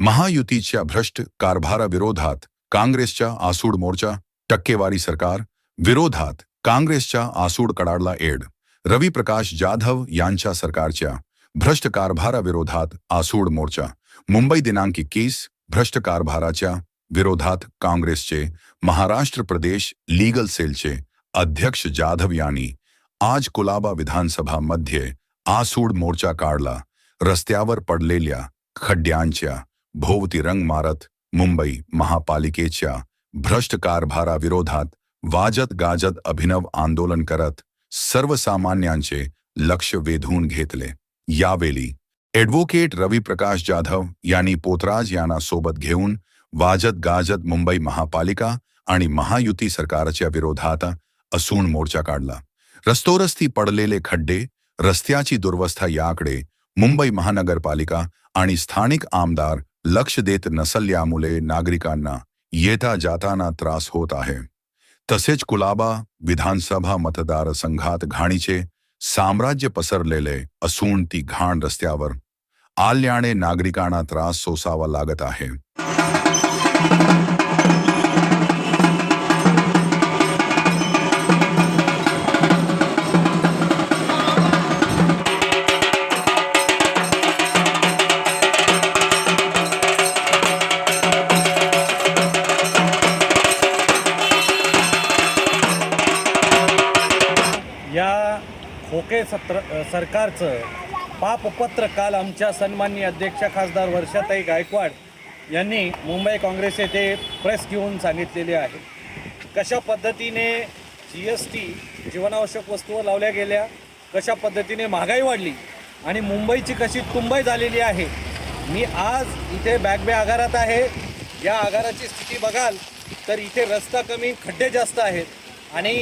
महायुतीच्या भ्रष्ट कारभाराविरोधात काँग्रेसच्या आसूड मोर्चा, टक्केवारी सरकार, विरोधात काँग्रेसच्या आसूड कडाडला एड. रवी प्रकाश जाधव यांच्या सरकारच्या भ्रष्ट कारभाराविरोधात आसूड मोर्चा. मुंबई दिनांक एकवीस, भ्रष्ट कारभाराच्या विरोधात काँग्रेसचे महाराष्ट्र प्रदेश लीगल सेलचे अध्यक्ष जाधव यांनी आज कुलाबा विधानसभा विधानसभामध्ये आसूड मोर्चा काढला. रस्त्यावर पडलेल्या खड्ड्यांच्या भोवती रंग मारत मुंबई महापालिकेच्या भ्रष्ट कारभाराविरोधात वाजत गाजत अभिनव आंदोलन करत सर्वसामान्यांचे लक्ष वेधून घेतले. यावेळी ॲडव्होकेट रवी प्रकाश जाधव यांनी पोतराज यांना सोबत घेऊन वाजत गाजत मुंबई महापालिका आणि महायुती सरकारच्या विरोधात असून मोर्चा काढला. रस्तोरस्ती पडलेले खड्डे रस्त्याची दुर्वस्था याकडे मुंबई महानगरपालिका आणि स्थानिक आमदार लक्ष देत नसल्यामुळे नागरिकांना येता जाताना त्रास होत आहे. तसेच कुलाबा विधानसभा मतदारसंघात घाणीचे साम्राज्य पसरलेले असून ती घाण रस्त्यावर आल्याने नागरिकांना त्रास सोसावा लागत आहे. खोके सत्र सरकारचं पापपत्र काल आमच्या सन्माननीय अध्यक्ष खासदार वर्षाताई गायकवाड यांनी मुंबई काँग्रेस येथे प्रेस घेऊन सांगितलेले आहे. कशा पद्धतीने जी एस टी जीवनावश्यक वस्तूवर लावल्या गेल्या कशा पद्धतीने महागाई वाढली आणि मुंबईची कशी तुंबई झालेली आहे मी आज इथे बॅगबे आगारात आहे. या आगाराची स्थिती बघाल तर इथे रस्ता कमी खड्डे जास्त आहेत आणि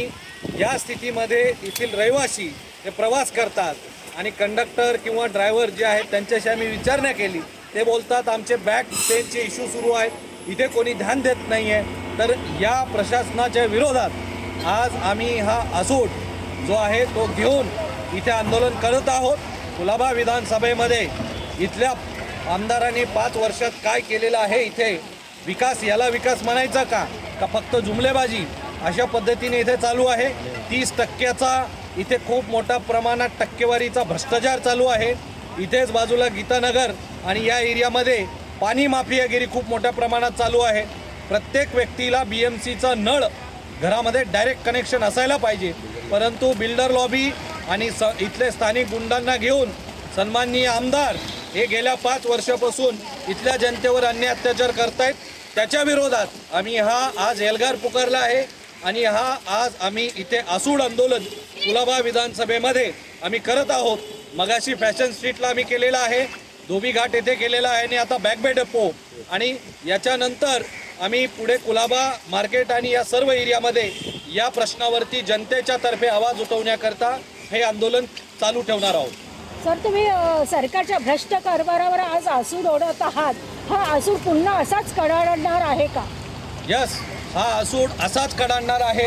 या स्थितीमध्ये येथील रहिवासी हे प्रवास करतात आणि कंडक्टर किंवा ड्रायव्हर जे आहेत त्यांच्याशी आम्ही विचारणा केली. ते बोलतात आमचे बॅक पेनचे इश्यू सुरू आहेत. इथे कोणी ध्यान देत नाही आहे तर या प्रशासनाच्या विरोधात आज आम्ही हा असूट जो आहे तो घेऊन इथे आंदोलन करत आहोत. कुलाबा विधानसभेमध्ये इथल्या आमदारांनी पाच वर्षात काय केलेलं आहे इथे? विकास याला विकास म्हणायचा का? का फक्त जुमलेबाजी? अशा पद्धतीने इथे चालू आहे. तीस टक्क्याचा इथे खूप मोठ्या प्रमाणात टक्केवारीचा भ्रष्टाचार चालू आहे. इथेच बाजूला गीतानगर आणि या एरियामध्ये पाणी माफियागिरी खूप मोठ्या प्रमाणात चालू आहे. प्रत्येक व्यक्तीला बी एम सीचा नळ घरामध्ये डायरेक्ट कनेक्शन असायला पाहिजे. परंतु बिल्डर लॉबी आणि स इथले स्थानिक गुंडांना घेऊन सन्माननीय आमदार हे गेल्या पाच वर्षापासून इथल्या जनतेवर अन्य अत्याचार करतायत. त्याच्या विरोधात आम्ही हा आज एल्गार पुकारला आहे. आणि हा आज आम्ही इथे आसूड आंदोलन कुलाबा विधानसभेमध्ये आम्ही करत आहोत. मगाशी फॅशन स्ट्रीटला आम्ही केलेला आहे. धोबी घाट येथे केलेला आहे आणि आता बॅकबे डेपो. आणि याच्यानंतर आम्ही पुढे कुलाबा मार्केट आणि या सर्व एरियामध्ये या प्रश्नावरती जनतेच्या तर्फे आवाज उठवण्याकरता हे आंदोलन चालू ठेवणार आहोत. सर तुम्ही सरकारच्या भ्रष्ट कारभारावर आज आसूड ओढत आहात. हा आसूड पुन्हा असाच कडाडणार आहे का? यस हा आसूड असाच कडाडणार आहे.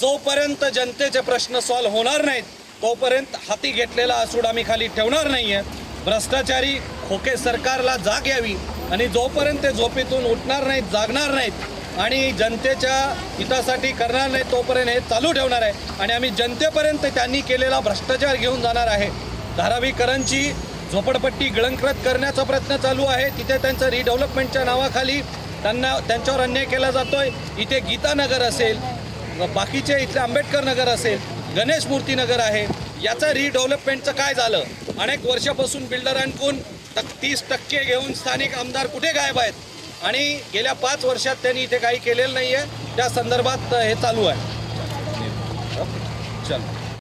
जोपर्यंत जनतेचे प्रश्न सॉल्व्ह होणार नाहीत तोपर्यंत हाती घेतलेला आसूड आम्ही खाली ठेवणार नाही आहे भ्रष्टाचारी खोके सरकारला जाग यावी आणि जोपर्यंत ते झोपेतून उठणार नाहीत जागणार नाहीत आणि जनतेच्या हितासाठी करणार नाहीत तोपर्यंत हे चालू ठेवणार आहे. आणि आम्ही जनतेपर्यंत त्यांनी केलेला भ्रष्टाचार घेऊन जाणार आहे. धारावीकरांची झोपडपट्टी गिळंकृत करण्याचा प्रयत्न चालू आहे. तिथे त्यांचं रिडेव्हलपमेंटच्या नावाखाली त्यांना त्यांच्यावर अन्याय केला जातोय. इथे गीतानगर असेल बाकीचे इथले आंबेडकर नगर असेल गणेश मूर्ती नगर आहे. याचं रिडेव्हलपमेंटचं काय झालं? अनेक वर्षापासून बिल्डरांकडून तक तीस टक्के घेऊन स्थानिक आमदार कुठे गायब आहेत? आणि गेल्या पाच वर्षात त्यांनी इथे काही केलेलं नाही आहे त्या संदर्भात हे चालू आहे. चल.